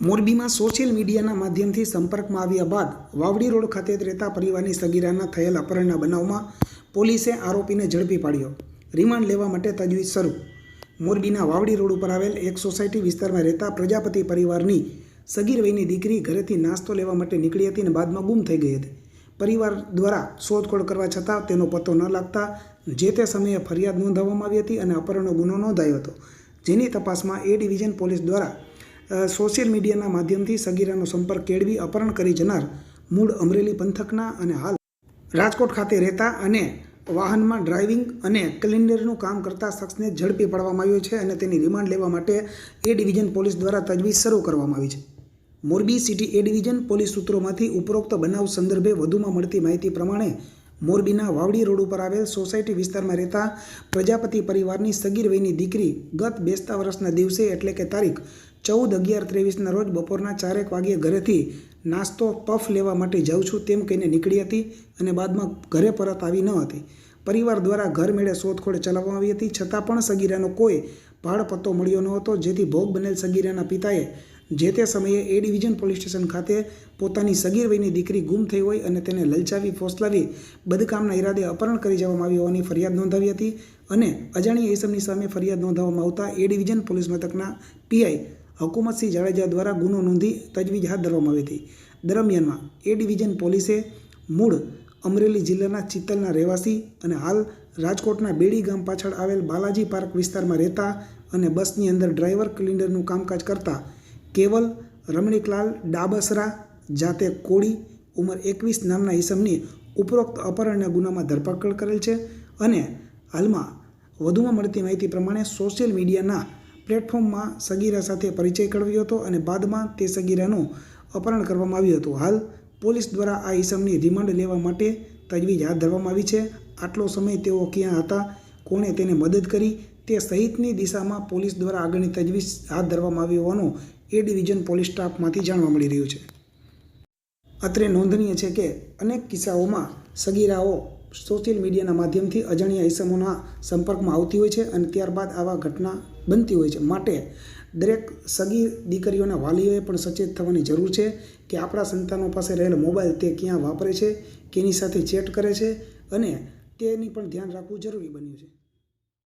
મોરબીમાં સોશિયલ મીડિયાના માધ્યમથી સંપર્કમાં આવ્યા બાદ વાવડી રોડ ખાતે રહેતા પરિવારની સગીરાના થયેલ અપહરણના બનાવમાં પોલીસે આરોપીને ઝડપી પાડ્યો. રિમાન્ડ લેવા માટે તજવીજ શરૂ. મોરબીના વાવડી રોડ ઉપર આવેલ એક સોસાયટી વિસ્તારમાં રહેતા પ્રજાપતિ પરિવારની સગીર વયની દીકરી ઘરેથી નાસ્તો લેવા માટે નીકળી હતી અને બાદમાં ગુમ થઈ ગઈ હતી. પરિવાર દ્વારા શોધખોળ કરવા છતાં તેનો પત્તો ન લાગતા જે તે સમયે ફરિયાદ નોંધાવવામાં આવી હતી અને અપહરણનો ગુનો નોંધાયો હતો. જેની તપાસમાં એ ડિવિઝન પોલીસ દ્વારા સોશિયલ મીડિયાના માધ્યમથી સગીરાનો સંપર્ક કેળવી અપહરણ કરી જનાર મૂળ અમરેલી પંથકના અને હાલ રાજકોટ ખાતે રહેતા અને વાહનમાં ડ્રાઇવિંગ અને કેલેન્ડરનું કામ કરતા શખ્સને ઝડપી પાડવામાં આવ્યો છે અને તેની રિમાન્ડ લેવા માટે એ ડિવિઝન પોલીસ દ્વારા તજવીજ શરૂ કરવામાં આવી છે. Morbi city A division police સૂત્રોમાંથી ઉપરોક્ત બનાવ સંદર્ભે વધુમાં મળતી માહિતી પ્રમાણે મોરબીના વાવડી રોડ ઉપર આવેલ સોસાયટી વિસ્તારમાં રહેતા પ્રજાપતિ પરિવારની સગીર વયની દીકરી ગત બેસતા વર્ષના દિવસે એટલે કે તારીખ ચૌદ અગિયાર ત્રેવીસના રોજ બપોરના ચારેક વાગ્યે ઘરેથી નાસ્તો, પફ લેવા માટે જાઉં છું તેમ કહીને નીકળી હતી અને બાદમાં ઘરે પરત આવી ન હતી. પરિવાર દ્વારા ઘર મેળે શોધખોળ ચલાવવામાં આવી હતી, છતાં પણ સગીરાનો કોઈ ભાડ પત્તો મળ્યો ન હતો, જેથી ભોગ બનેલ સગીરાના પિતાએ જે તે સમયે એ ડિવિઝન પોલીસ સ્ટેશન ખાતે પોતાની સગીર વયની દીકરી ગુમ થઈ હોય અને તેને લલચાવી, ફોસલાવી, બદકામના ઈરાદે અપહરણ કરી જવામાં આવી હોવાની ફરિયાદ નોંધાવી હતી અને અજાણ્યા ઇસમની સામે ફરિયાદ નોંધાવવામાં આવતા એ ડિવિઝન પોલીસ મથકના પીઆઈ હકુમતસિંહ જાડેજા દ્વારા ગુનો નોંધી તજવીજ હાથ ધરવામાં આવી હતી. દરમિયાનમાં એ ડિવિઝન પોલીસે મૂળ અમરેલી જિલ્લાના ચિત્તલના રહેવાસી અને હાલ રાજકોટના બેડી ગામ પાછળ આવેલ બાલાજી પાર્ક વિસ્તારમાં રહેતા અને બસની અંદર ડ્રાઈવર ક્લિન્ડરનું કામકાજ કરતા કેવલ રમણીકલાલ ડાબસરા જાતે કોળી ઉંમર એકવીસ નામના ઈસમની ઉપરોક્ત અપહરણના ગુનામાં ધરપકડ કરેલ છે અને હાલમાં વધુમાં મળતી માહિતી પ્રમાણે સોશિયલ મીડિયાના પ્લેટફોર્મમાં સગીરા સાથે પરિચય કરાવ્યો હતો અને બાદમાં તે સગીરાનું અપહરણ કરવામાં આવ્યું હતું. હાલ, પોલીસ દ્વારા આ ઈસમની રિમાન્ડ લેવા માટે તજવીજ હાથ ધરવામાં આવી છે. આટલો સમય તેઓ ક્યાં હતા, કોણે તેને મદદ કરી, તે સહિતની દિશામાં પોલીસ દ્વારા આગળની તજવીજ હાથ ધરવામાં આવી હોવાનું એ ડિવિઝન પોલીસ સ્ટાફમાંથી જાણવા મળી રહ્યું છે. અત્રે નોંધનીય છે કે અનેક કિસ્સાઓમાં સગીરાઓ સોશિયલ મીડિયાના માધ્યમથી અજાણ્યા ઇસમોના સંપર્કમાં આવતી હોય છે અને ત્યારબાદ આવા ઘટના બનતી હોય છે. માટે દરેક સગી દીકરીઓના વાલીઓએ પણ સચેત થવાની જરૂર છે કે આપણા સંતાનો પાસે રહેલો મોબાઈલ તે ક્યાં વાપરે છે, કેની સાથે ચેટ કરે છે અને તેની પણ ધ્યાન રાખવું જરૂરી બન્યું છે.